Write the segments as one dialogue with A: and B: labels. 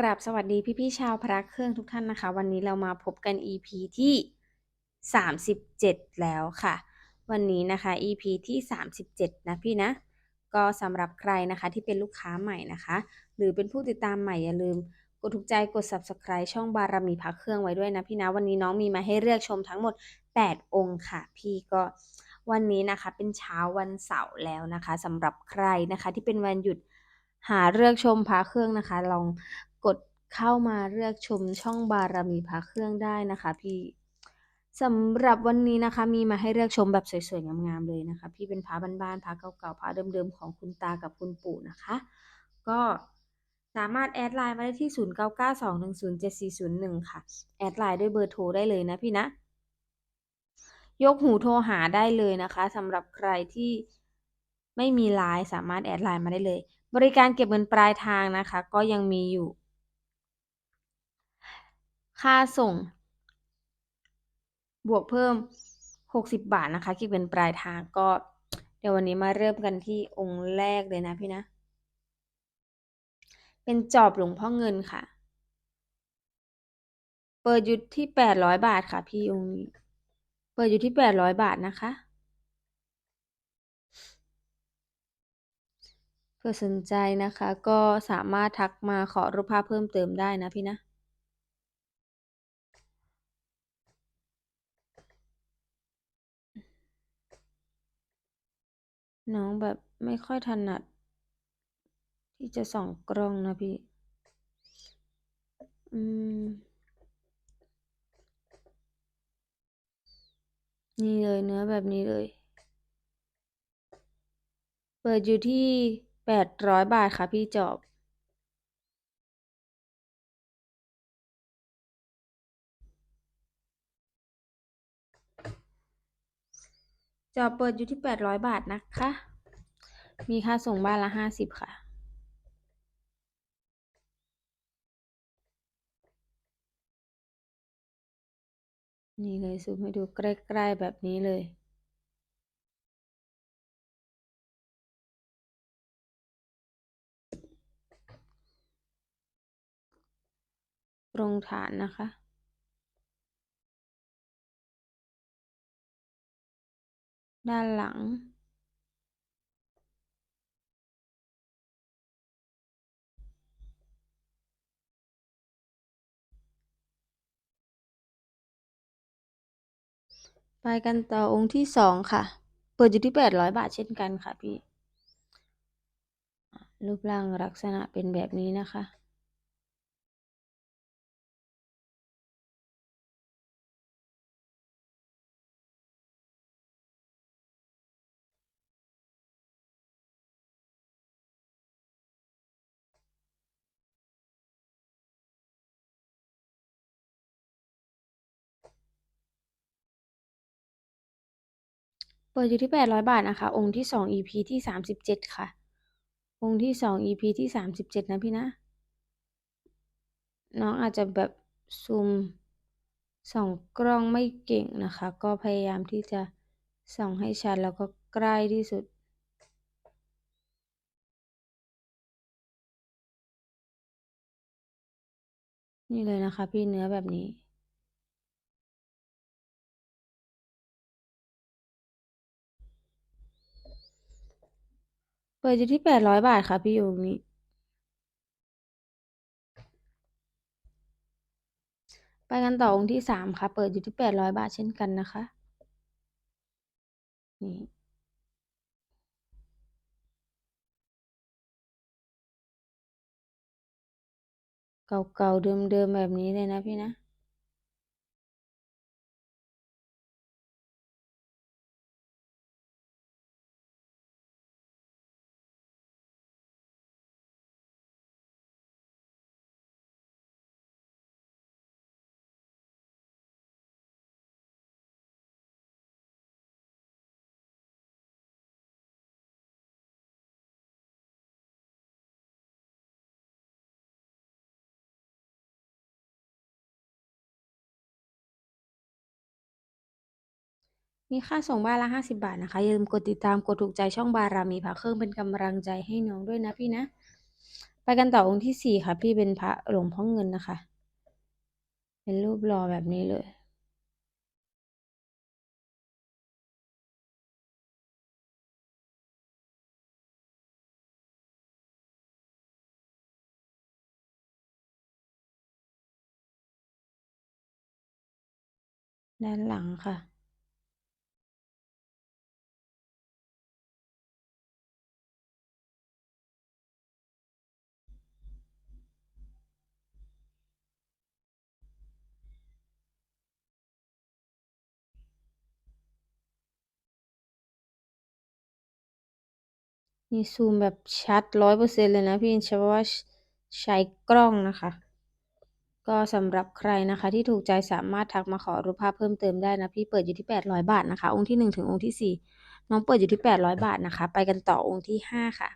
A: กราบสวัสดีพี่ๆชาวพระเครื่องทุกท่านนะคะ วันนี้เรามาพบกัน EP ที่ 37 แล้วค่ะ วันนี้นะคะ EP ที่ 37 นะพี่นะ ก็สำหรับใครนะคะที่เป็นลูกค้าใหม่นะคะ หรือเป็นผู้ติดตามใหม่อย่าลืม กดถูกใจกด Subscribe ช่องบารมีพระเครื่องไว้ด้วยนะพี่นะ วันนี้น้องมีมาให้เลือกชมทั้งหมด 8 องค์ค่ะ พี่ก็วันนี้นะคะเป็นเช้าวันเสาร์แล้วนะคะสำหรับใครนะคะที่เป็นวันหยุดหาเลือกชมพระเครื่องนะคะ ลอง กดเข้ามาเลือกชมช่องบารมีพระเครื่องได้นะคะพี่สำหรับวันนี้นะคะ มีมาให้เลือกชมแบบสวยๆงามๆเลยนะคะ พี่เป็นพระบ้านๆพระเก่าๆพระเดิมๆของคุณตากับคุณปู่นะคะ ก็สามารถแอดไลน์มาได้ที่ 0992107401 ค่ะ แอดไลน์ด้วยเบอร์โทรได้เลยนะพี่นะ ยกหูโทรหาได้เลยนะคะสำหรับใครที่ไม่มีไลน์สามารถแอดไลน์มาได้เลย บริการเก็บเงินปลายทางนะคะ ก็ยังมีอยู่ ค่าส่ง บวกเพิ่ม 60 บาทนะคะ คิดเป็นปลายทางก็ เดี๋ยววันนี้มาเริ่มกันที่องค์แรกเลยนะพี่นะ เป็นจอบหลวงพ่อเงินค่ะ เปิดอยู่ที่ 800 บาทค่ะ พี่องค์นี้ เปิดอยู่ที่ 800 บาทนะคะเพื่อสนใจนะคะก็สามารถทักมาขอรูปภาพเพิ่มเติมได้นะพี่นะ น้องแบบไม่ค่อยถนัด ที่จะส่องกล้องนะพี่ อืม นี่เลยเนื้อแบบนี้เลย เปิดอยู่ที่แปดร้อยบาทค่ะพี่จอบ จอเปิดอยู่ที่แปดร้อยบาทนะคะ มีค่าส่งบ้านละห้าสิบค่ะ นี่เลยซูมให้ดูใกล้ๆแบบนี้เลยตรงฐานนะคะ ด้านหลังไปกันต่อองค์ที่สองค่ะ เปิดอยู่ที่แปดร้อยบาทเช่นกันค่ะพี่ รูปร่างลักษณะเป็นแบบนี้นะคะ เปิดอยู่ที่แปดร้อยบาทนะคะ องค์ที่สอง EP ที่สามสิบเจ็ดค่ะ องค์ที่สอง EP ที่สามสิบเจ็ดนะพี่นะ น้องอาจจะแบบซูมส่องกล้องไม่เก่งนะคะ ก็พยายามที่จะส่องให้ชัดแล้วก็ใกล้ที่สุดนี่เลยนะคะ พี่เนื้อแบบนี้ ดอยู่ที่แปดร้อยบาทค่ะพี่อยู่นี้ ไปกันต่อองค์ที่สามค่ะ เปิดอยู่ที่แปดร้อยบาทเช่นกันนะคะนี่เก่าๆเดิมๆแบบนี้เลยนะพี่นะ มีค่าส่งบ้านละห้าสิบาทนะคะ อย่าลืมกดติดตามกดถูกใจช่องบารามีพระเครื่องเป็นกำลังใจให้น้องด้วยนะพี่นะ ไปกันต่อองค์ที่สี่ค่ะ พี่เป็นพระหลวงพ่อเงินนะคะ เป็นรูปหล่อแบบนี้เลย ด้านหลังค่ะ นี่ซูมแบบชัดร้อยเปอร์เซ็นเลยนะพี่เฉพาะว่าใช้กล้องนะคะ ก็สำหรับใครนะคะ ที่ถูกใจสามารถทักมาขอรูปภาพเพิ่มเติมได้นะพี่เปิดอยู่ที่800บาทนะคะ องค์ที่1ถึงองค์ที่4น้องเปิดอยู่ที่800บาทนะคะ ไปกันต่อองค์ที่5ค่ะ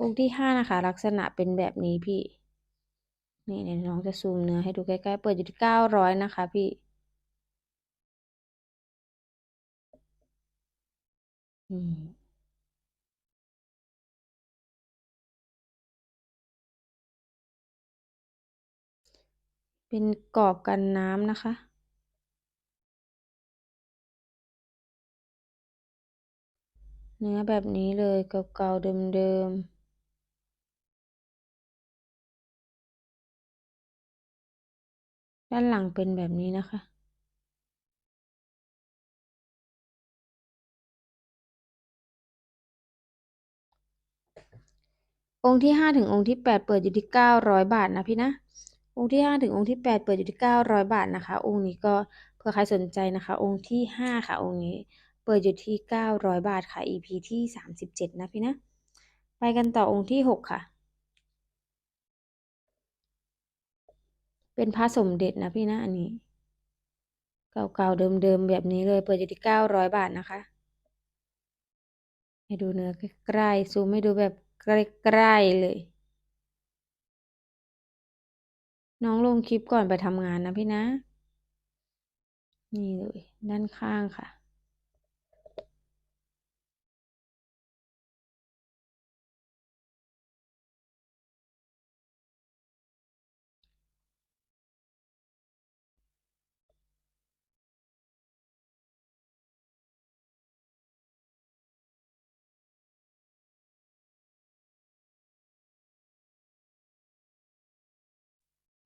A: องค์ที่5นะคะ ลักษณะเป็นแบบนี้พี่ นี่เนี่ยน้องจะซูมเนื้อให้ดูใกล้ๆ เปิดอยู่ที่900นะคะ พี่อืม เป็นกรอบกันน้ำนะคะ เนื้อแบบนี้เลยเก่าๆเดิมๆด้านหลังเป็นแบบนี้นะคะ องค์ที่5ถึงองค์ที่8เปิดอยู่ที่900บาทนะพี่นะ องค์ที่ 5 ถึงองค์ที่ 8 เปิดอยู่ที่ 900 บาทนะคะ องค์นี้ก็เผื่อใครสนใจนะคะ องค์ที่ 5 ค่ะ องค์นี้เปิดอยู่ที่ 900 บาทค่ะ EP ที่ 37 นะพี่นะ ไปกันต่อองค์ที่ 6 ค่ะ เป็นพระสมเด็จนะพี่นะอันนี้ เก่าๆเดิมๆแบบนี้เลย เปิดอยู่ที่ 900 บาทนะคะ ให้ดูเนื้อใกล้ๆซูมให้ดูแบบใกล้ๆเลย น้องลงคลิปก่อนไปทำงานนะพี่นะ นี่เลย ด้านข้างค่ะ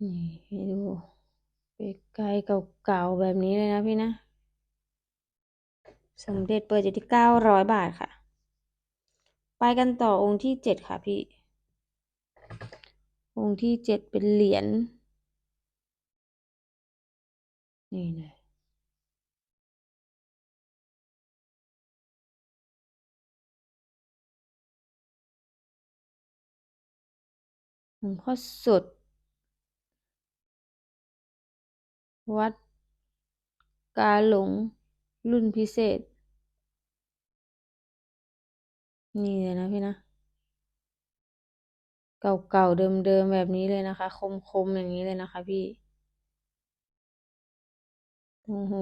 A: นี่ให้ดูใกล้ๆเก่าๆแบบนี้เลยนะพี่นะ สมเด็จเปิดอยู่ที่900บาทค่ะ ไปกันต่อองค์ที่7ค่ะพี่ องค์ที่7เป็นเหรียญนี่เลยหลวงพ่อสุด วัดกาหลงรุ่นพิเศษ นี่เลยนะพี่นะ เก่าๆ เดิมๆ แบบนี้เลยนะคะ คมๆ อย่างนี้เลยนะคะพี่โอ้โห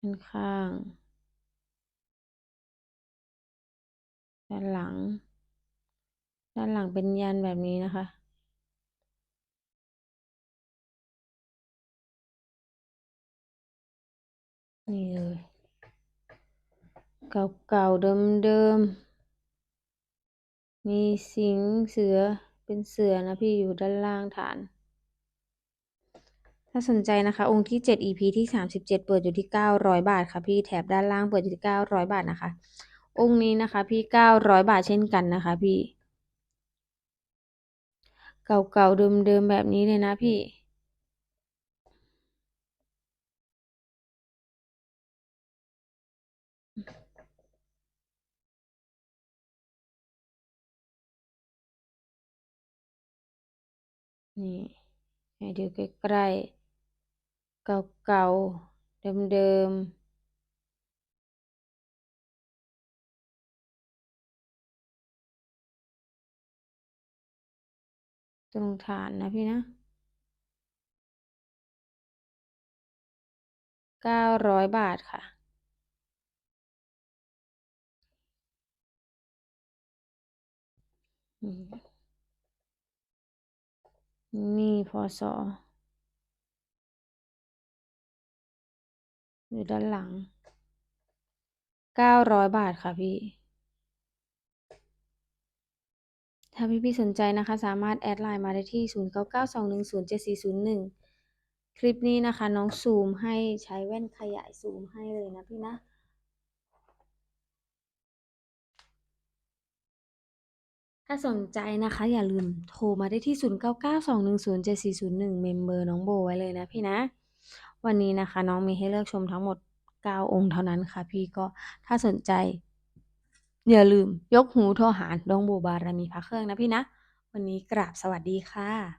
A: ด้านข้าง ด้านหลัง ด้านหลังเป็นยันแบบนี้นะคะ นี่เลยเก่าๆเดิมๆ มีสิงเสือเป็นเสือนะพี่อยู่ด้านล่างฐาน ถ้าสนใจนะคะ องค์ที่ 7 EP ที่ 37 เปิดอยู่ที่ 900 บาทค่ะพี่แถบด้านล่างเปิดอยู่ที่ 900 บาทนะคะ องค์นี้นะคะพี่ 900 บาทเช่นกันนะคะพี่ เก่าๆเดิมๆแบบนี้เลยนะพี่ นี่ให้ดูใกล้ๆ เก่าๆ เดิมๆตรงฐานนะพี่นะ900บาทค่ะ อืม นี่พศออยู่ด้านหลัง เก้าร้อยบาทค่ะพี่ ถ้าพี่ๆสนใจนะคะ สามารถแอดไลน์มาได้ที่ 0992107401 คลิปนี้นะคะ น้องซูมให้ใช้แว่นขยายซูมให้เลยนะพี่นะ ถ้าสนใจนะคะ อย่าลืมโทรมาได้ที่ 0992107401 เมมเบอร์น้องโบไว้เลยนะพี่นะ วันนี้นะคะ น้องมีให้เลือกชมทั้งหมด 9 องค์เท่านั้นค่ะ พี่ก็ถ้าสนใจ อย่าลืมยกหูโทรหาน้องโบบารมีพระเครื่องนะพี่นะ วันนี้กราบสวัสดีค่ะ